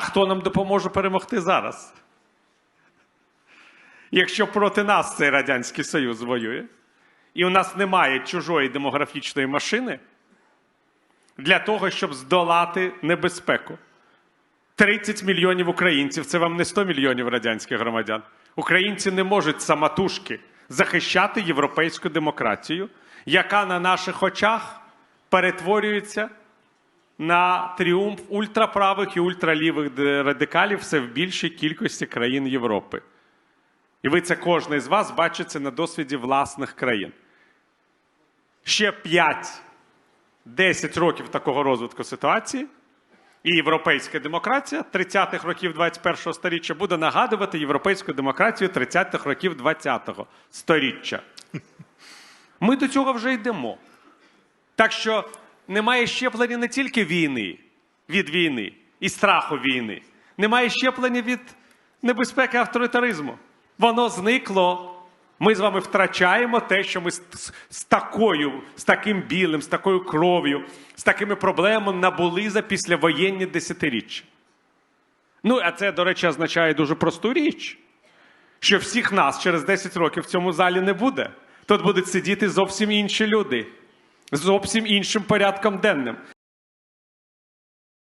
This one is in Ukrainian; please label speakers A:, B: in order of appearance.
A: А хто нам допоможе перемогти зараз? Якщо проти нас цей Радянський Союз воює, і у нас немає чужої демографічної машини для того, щоб здолати небезпеку. 30 мільйонів українців це вам не 100 мільйонів радянських громадян. Українці не можуть самотужки захищати європейську демократію, яка на наших очах перетворюється на тріумф ультраправих і ультралівих радикалів все в більшій кількості країн Європи. І ви це кожен з вас бачите на досвіді власних країн. Ще 5-10 років такого розвитку ситуації, і європейська демократія 30-х років 21-го сторіччя буде нагадувати європейську демократію 30-х років 20-го сторіччя. Ми до цього вже йдемо. Так що немає щеплення не тільки війни, від війни і страху війни. Немає щеплення від небезпеки авторитаризму. Воно зникло. Ми з вами втрачаємо те, що ми з, з, з такою, з таким білим, з такою кров'ю, з такими проблемами набули за післявоєнні десятиріччя. Ну, а це, до речі, означає дуже просту річ, що всіх нас через 10 років в цьому залі не буде. Тут будуть сидіти зовсім інші люди, зовсім іншим порядком денним.